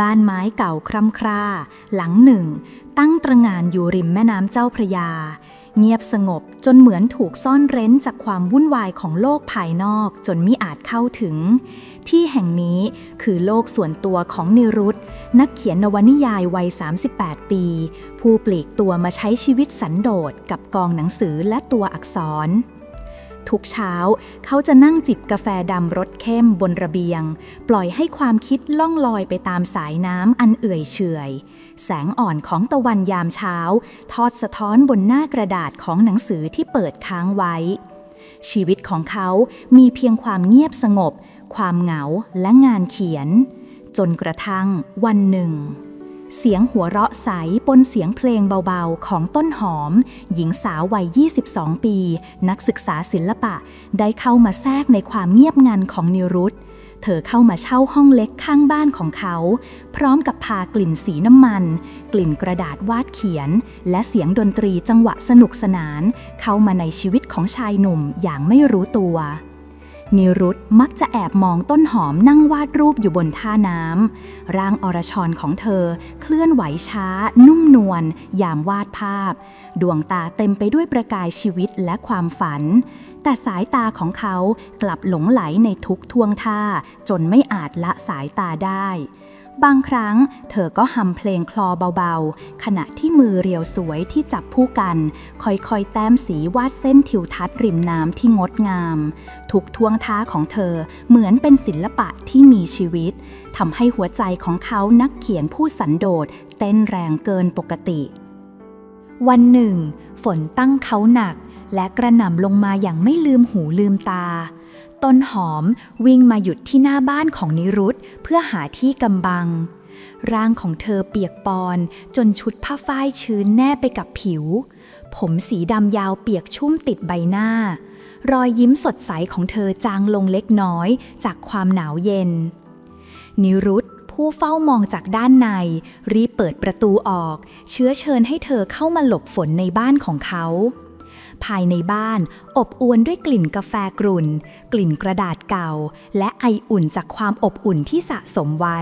บ้านไม้เก่าคร่ำคร่า หลังหนึ่ง ตั้งตระงานอยู่ริมแม่น้ำเจ้าพระยา เงียบสงบจนเหมือนถูกซ่อนเร้นจากความวุ่นวายของโลกภายนอกจนมิอาจเข้าถึง ที่แห่งนี้คือโลกส่วนตัวของนิรุตนักเขียนนวนิยายวัย 38 ปี ผู้ปลีกตัวมาใช้ชีวิตสันโดษกับกองหนังสือและตัวอักษร ทุกเช้า เขาจะนั่งจิบกาแฟดำรสเข้มบนระเบียง ปล่อยให้ความคิดล่องลอยไปตามสายน้ำอันเอื่อยเฉยแสงอ่อนของตะวันยามเช้า ทอดสะท้อนบนหน้ากระดาษของหนังสือที่เปิดค้างไว้ ชีวิตของเขามีเพียงความเงียบสงบ ความเหงาและงานเขียน จนกระทั่งวันหนึ่ง เสียงหัวเราะใสปนเสียงเพลงเบาๆ ของต้นหอม หญิงสาววัย 22 ปี นักศึกษาศิลปะ ได้เข้ามาแทรกในความเงียบงันของนิรุตเธอเข้ามาเช่าห้องเล็กข้างบ้านของเขา พร้อมกับพากลิ่นสีน้ำมัน กลิ่นกระดาษวาดเขียน และเสียงดนตรีจังหวะสนุกสนาน เข้ามาในชีวิตของชายหนุ่มอย่างไม่รู้ตัว นิรุตมักจะแอบมองต้นหอมนั่งวาดรูปอยู่บนท่าน้ำร่างอรชรของเธอ เคลื่อนไหวช้า นุ่มนวลยามวาดภาพ ดวงตาเต็มไปด้วยประกายชีวิตและความฝัน แต่สายตาของเขากลับหลงไหลในทุกท่วงท่า จนไม่อาจละสายตาได้ บางครั้งเธอก็หำเพลงคลอเบาๆ ขณะที่มือเรียวสวยที่จับผู้กัน ค่อยๆ แต้มสีวาดเส้นทิวทัศน์ริมน้ำที่งดงาม ทุกท่วงท่าของเธอเหมือนเป็นศิลปะที่มีชีวิตทำให้หัวใจของเขานักเขียนผู้สันโดษเต้นแรงเกินปกติ วันหนึ่ง ฝนตั้งเขาหนัก และกระหน่ำลงมาอย่างไม่ลืมหูลืมตา ต้นหอมวิ่งมาหยุดที่หน้าบ้านของนิรุตเพื่อหาที่กำบัง ร่างของเธอเปียกปอนจนชุดผ้าฝ้ายชื้นแนบไปกับผิว ผมสีดำยาวเปียกชุ่มติดใบหน้า รอยยิ้มสดใสของเธอจางลงเล็กน้อยจากความหนาวเย็น นิรุตผู้เฝ้ามองจากด้านใน รีบเปิดประตูออก เชื้อเชิญให้เธอเข้ามาหลบฝนในบ้านของเขา ภายในบ้าน อบอวลด้วยกลิ่นกาแฟกรุ่น กลิ่นกระดาษเก่า และไออุ่นจากความอบอุ่นที่สะสมไว้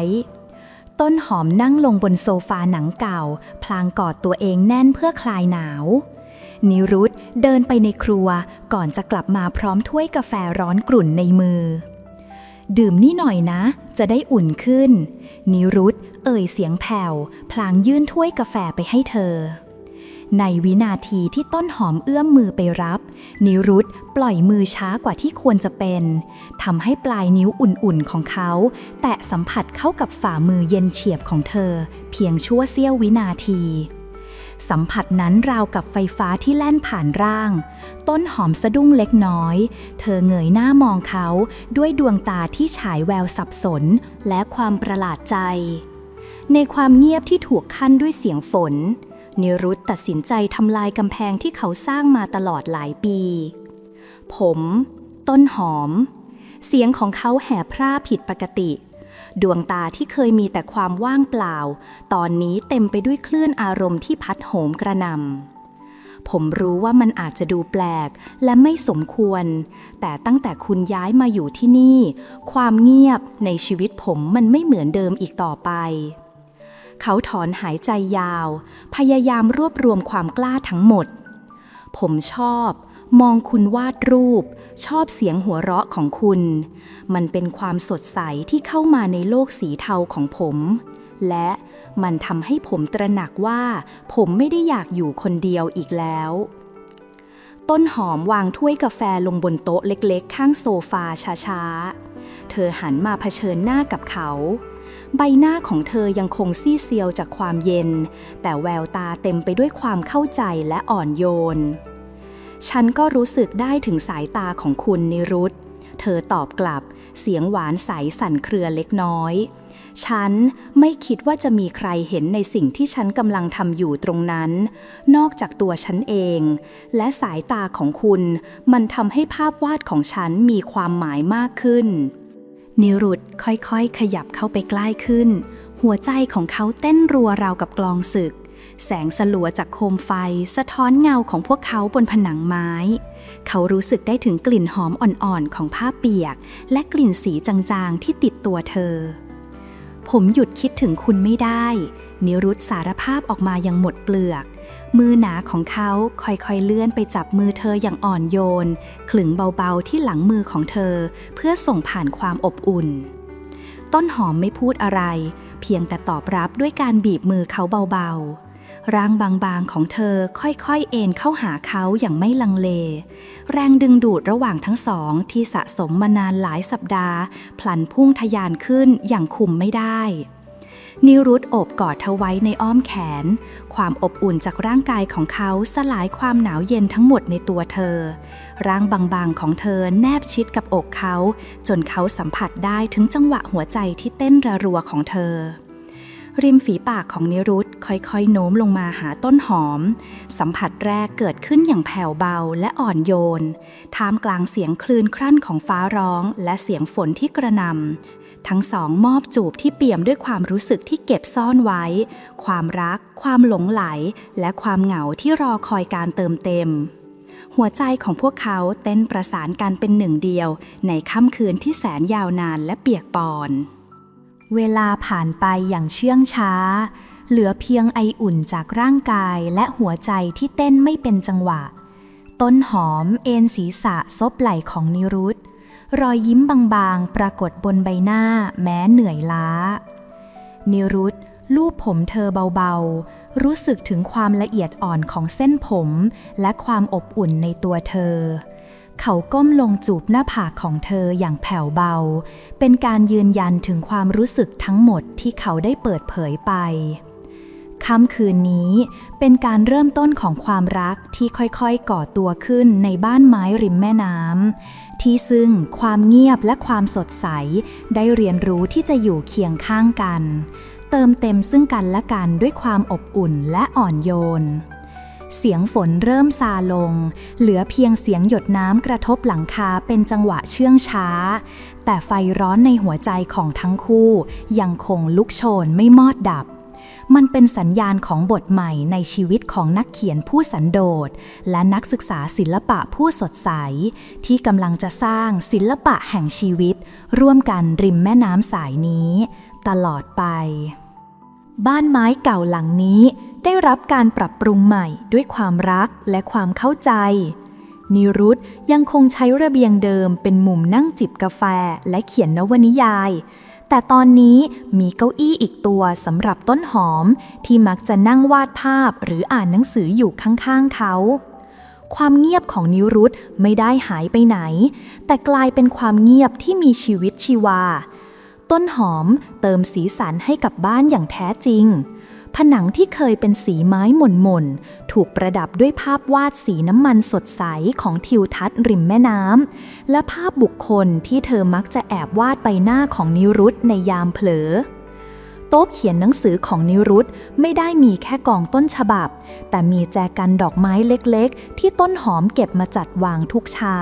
ต้นหอมนั่งลงบนโซฟาหนังเก่า พลางกอดตัวเองแน่นเพื่อคลายหนาว นิรุตเดินไปในครัวก่อนจะกลับมาพร้อมถ้วยกาแฟร้อนกรุ่นในมือ ดื่มนี่หน่อยนะ จะได้อุ่นขึ้น นิรุตเอ่ยเสียงแผ่ว พลางยื่นถ้วยกาแฟไปให้เธอ ในวินาทีที่ต้นหอมเอื้อมมือไปรับ นิรุตปล่อยมือช้ากว่าที่ควรจะเป็นทำให้ปลายนิ้วอุ่นๆของเขา แตะสัมผัสเข้ากับฝ่ามือเย็นเฉียบของเธอ เพียงชั่วเสี้ยววินาที สัมผัสนั้นราวกับไฟฟ้าที่แล่นผ่านร่าง ต้นหอมสะดุ้งเล็กน้อย เธอเงยหน้ามองเขาด้วยดวงตาที่ฉายแววสับสน และความประหลาดใจ ในความเงียบที่ถูกขั้นด้วยเสียงฝน นิรุตตัดสินใจทำลายกำแพงที่เขาสร้างมาตลอดหลายปี ผม ต้นหอม เสียงของเขาแห่พร่าผิดปกติ ดวงตาที่เคยมีแต่ความว่างเปล่า ตอนนี้เต็มไปด้วยคลื่นอารมณ์ที่พัดโหมกระนำผมรู้ว่ามันอาจจะดูแปลกและไม่สมควร แต่ตั้งแต่คุณย้ายมาอยู่ที่นี่ ความเงียบในชีวิตผมมันไม่เหมือนเดิมอีกต่อไป เขาถอนหายใจยาว พยายามรวบรวมความกล้าทั้งหมด ผมชอบ มองคุณวาดรูป ชอบเสียงหัวเราะของคุณ มันเป็นความสดใสที่เข้ามาในโลกสีเทาของผม และมันทำให้ผมตระหนักว่า ผมไม่ได้อยากอยู่คนเดียวอีกแล้ว ต้นหอมวางถ้วยกาแฟลงบนโต๊ะเล็กๆ ข้างโซฟาช้าๆ เธอหันมาเผชิญหน้ากับเขา ใบหน้าของเธอยังคงซีเซียวจากความเย็น แต่แววตาเต็มไปด้วยความเข้าใจและอ่อนโยน ฉันก็รู้สึกได้ถึงสายตาของคุณนิรุตเธอตอบกลับ เสียงหวานใสสั่นเครือเล็กน้อย ฉันไม่คิดว่าจะมีใครเห็นในสิ่งที่ฉันกำลังทำอยู่ตรงนั้น นอกจากตัวฉันเอง และสายตาของคุณ มันทำให้ภาพวาดของฉันมีความหมายมากขึ้น นิรุตค่อยๆ ขยับเข้าไปใกล้ขึ้น หัวใจของเขาเต้นรัวราวกับกลองศึก แสงสลัวจากโคมไฟ สะท้อนเงาของพวกเขาบนผนังไม้ เขารู้สึกได้ถึงกลิ่นหอมอ่อนๆ ของผ้าเปียก และกลิ่นสีจางๆ ที่ติดตัวเธอ ผมหยุดคิดถึงคุณไม่ได้ นิรุตสารภาพออกมาย่างหมดเปลือก มือหนาของเขาค่อยๆเลื่อนไปจับมือเธออย่างอ่อนโยน ขลึงเบาๆที่หลังมือของเธอ เพื่อส่งผ่านความอบอุ่น ต้นหอมไม่พูดอะไร เพียงแต่ตอบรับด้วยการบีบมือเขาเบาๆ ร่างบางๆของเธอค่อยๆเอ็นเข้าหาเขาอย่างไม่ลังเล แรงดึงดูดระหว่างทั้งสองที่สะสมมานานหลายสัปดาห์ พลันพุ่งทะยานขึ้นอย่างคุมไม่ได้ นิรุตโอบกอดเธอไว้ในอ้อมแขน ความอบอุ่นจากร่างกายของเขาสลายความหนาวเย็นทั้งหมดในตัวเธอ ร่างบางๆของเธอแนบชิดกับอกเขา จนเขาสัมผัสได้ถึงจังหวะหัวใจที่เต้นระรัวของเธอ ริมฝีปากของนิรุตค่อยๆ โน้มลงมาหาต้นหอม สัมผัสแรกเกิดขึ้นอย่างแผ่วเบาและอ่อนโยน ท่ามกลางเสียงคลื่นครั่นของฟ้าร้อง และเสียงฝนที่กระหนำ ทั้งสองมอบจูบที่เปี่ยมด้วยความรู้สึกที่เก็บซ่อนไว้ ความรัก ความหลงไหล และความเหงาที่รอคอยการเติมเต็ม หัวใจของพวกเขาเต้นประสานกันเป็นหนึ่งเดียว ในค่ำคืนที่แสนยาวนานและเปียกปอน เวลาผ่านไปอย่างเชื่องช้า เหลือเพียงไออุ่นจากร่างกายและหัวใจที่เต้นไม่เป็นจังหวะ ต้นหอมเอ็นศีรษะซบไหล่ของนิรุต รอยยิ้มบางๆ ปรากฏบนใบหน้าแม้เหนื่อยล้า นิรุตลูบผมเธอเบาๆ รู้สึกถึงความละเอียดอ่อนของเส้นผมและความอบอุ่นในตัวเธอ เขาก้มลงจูบหน้าผากของเธออย่างแผ่วเบา เป็นการยืนยันถึงความรู้สึกทั้งหมดที่เขาได้เปิดเผยไปค่ำคืนนี้เป็นการเริ่มต้นของความรักที่ค่อยๆก่อตัวขึ้นในบ้านไม้ริมแม่น้ำ ที่ซึ่งความเงียบและความสดใส ได้เรียนรู้ที่จะอยู่เคียงข้างกัน เติมเต็มซึ่งกันและกันด้วยความอบอุ่นและอ่อนโยน เสียงฝนเริ่มซาลง เหลือเพียงเสียงหยดน้ำกระทบหลังคาเป็นจังหวะเชื่องช้า แต่ไฟร้อนในหัวใจของทั้งคู่ ยังคงลุกโชนไม่มอดดับ มันเป็นสัญญาณของบทใหม่ในชีวิตของนักเขียนผู้สันโดษ และนักศึกษาศิลปะผู้สดใส ที่กำลังจะสร้างศิลปะแห่งชีวิต ร่วมกันริมแม่น้ำสายนี้ ตลอดไป บ้านไม้เก่าหลังนี้ ได้รับการปรับปรุงใหม่ด้วยความรักและความเข้าใจนิรุตยังคงใช้ระเบียงเดิมเป็นมุมนั่งจิบกาแฟและเขียนนวนิยาย แต่ตอนนี้มีเก้าอี้อีกตัวสำหรับต้นหอมที่มักจะนั่งวาดภาพหรืออ่านหนังสืออยู่ข้างๆเขา ความเงียบของนิรุตไม่ได้หายไปไหน แต่กลายเป็นความเงียบที่มีชีวิตชีวา ต้นหอมเติมสีสันให้กับบ้านอย่างแท้จริง ผนังที่เคยเป็นสีไม้หม่นๆ ถูกประดับด้วยภาพวาดสีน้ำมันสดใสของทิวทัศน์ริมแม่น้ำ และภาพบุคคลที่เธอมักจะแอบวาดใบหน้าของนิรุตในยามเผลอ โต๊ะเขียนหนังสือของนิรุตไม่ได้มีแค่กองต้นฉบับ แต่มีแจกันดอกไม้เล็กๆ ที่ต้นหอมเก็บมาจัดวางทุกเช้า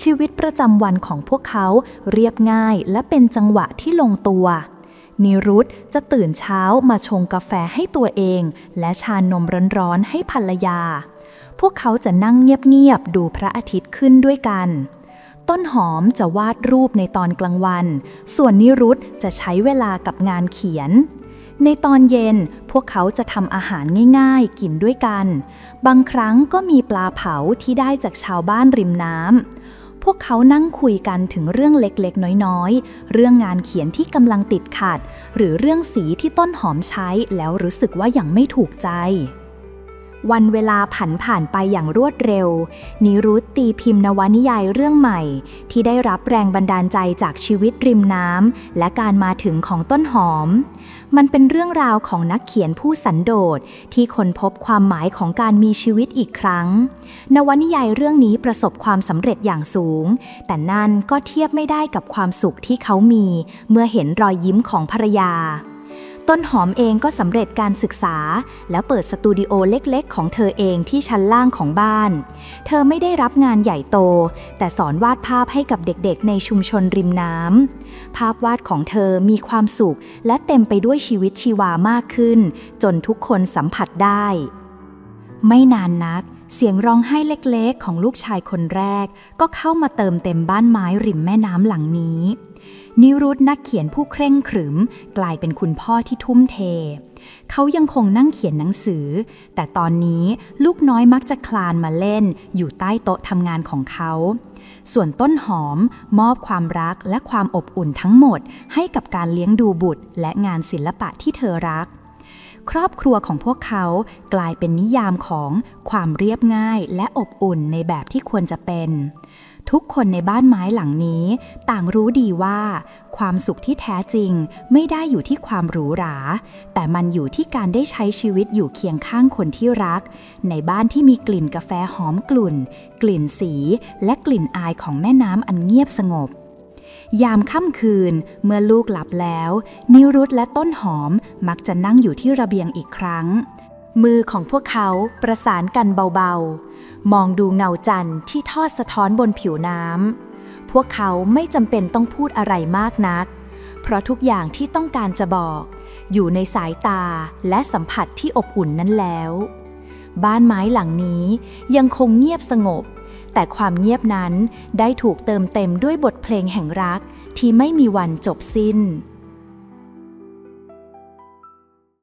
ชีวิตประจำวันของพวกเขาเรียบง่ายและเป็นจังหวะที่ลงตัว นิรุตจะตื่นเช้ามาชงกาแฟให้ตัวเอง และชานมร้อนๆให้ภรรยา พวกเขาจะนั่งเงียบๆดูพระอาทิตย์ขึ้นด้วยกัน ต้นหอมจะวาดรูปในตอนกลางวัน ส่วนนิรุตจะใช้เวลากับงานเขียนในตอนเย็นพวกเขาจะทำอาหารง่ายๆ กินด้วยกัน บางครั้งก็มีปลาเผาที่ได้จากชาวบ้านริมน้ำ พวกเขานั่งคุยกันถึงเรื่องเล็กๆ น้อยๆ เรื่องงานเขียนที่กำลังติดขัด หรือเรื่องสีที่ต้นหอมใช้แล้วรู้สึกว่ายังไม่ถูกใจ วันเวลาผันผ่านไปอย่างรวดเร็ว นิรุตตีพิมพ์นวนิยายเรื่องใหม่ ที่ได้รับแรงบันดาลใจจากชีวิตริมน้ำและการมาถึงของต้นหอม มันเป็นเรื่องราวของนักเขียนผู้สันโดษที่ค้นพบความหมายของการมีชีวิตอีกครั้ง นวนิยายเรื่องนี้ประสบความสำเร็จอย่างสูง แต่นั่นก็เทียบไม่ได้กับความสุขที่เขามี เมื่อเห็นรอยยิ้มของภรรยา ต้นหอมเองก็สำเร็จการศึกษา แล้วเปิดสตูดิโอเล็กๆ ของเธอเองที่ชั้นล่างของบ้าน เธอไม่ได้รับงานใหญ่โต แต่สอนวาดภาพให้กับเด็กๆ ในชุมชนริมน้ำภาพวาดของเธอมีความสุข และเต็มไปด้วยชีวิตชีวามากขึ้น จนทุกคนสัมผัสได้ ไม่นานนัก เสียงร้องไห้เล็กๆ ของลูกชายคนแรก ก็เข้ามาเติมเต็มบ้านไม้ริมแม่น้ำหลังนี้ นิรุตนักเขียนผู้เคร่งขรึม กลายเป็นคุณพ่อที่ทุ่มเท เขายังคงนั่งเขียนหนังสือ แต่ตอนนี้ลูกน้อยมักจะคลานมาเล่น อยู่ใต้โต๊ะทำงานของเขา ส่วนต้นหอมมอบความรักและความอบอุ่นทั้งหมด ให้กับการเลี้ยงดูบุตร และงานศิลปะที่เธอรักครอบครัวของพวกเขากลายเป็นนิยามของความเรียบง่ายและอบอุ่นในแบบที่ควรจะเป็น ทุกคนในบ้านไม้หลังนี้ ต่างรู้ดีว่า ความสุขที่แท้จริงไม่ได้อยู่ที่ความหรูหรา แต่มันอยู่ที่การได้ใช้ชีวิตอยู่เคียงข้างคนที่รัก ในบ้านที่มีกลิ่นกาแฟหอมกลุ่น กลิ่นสี และกลิ่นอายของแม่น้ำอันเงียบสงบยามค่ำคืนเมื่อลูกหลับแล้ว นิรุตและต้นหอมมักจะนั่งอยู่ที่ระเบียงอีกครั้ง มือของพวกเขาประสานกันเบาๆ มองดูเงาจันทร์ที่ทอดสะท้อนบนผิวน้ำ พวกเขาไม่จำเป็นต้องพูดอะไรมากนัก เพราะทุกอย่างที่ต้องการจะบอก อยู่ในสายตาและสัมผัสที่อบอุ่นนั้นแล้ว บ้านไม้หลังนี้ยังคงเงียบสงบ แต่ความเงียบนั้นได้ถูกเติมเต็มด้วยบทเพลงแห่งรักที่ไม่มีวันจบสิ้น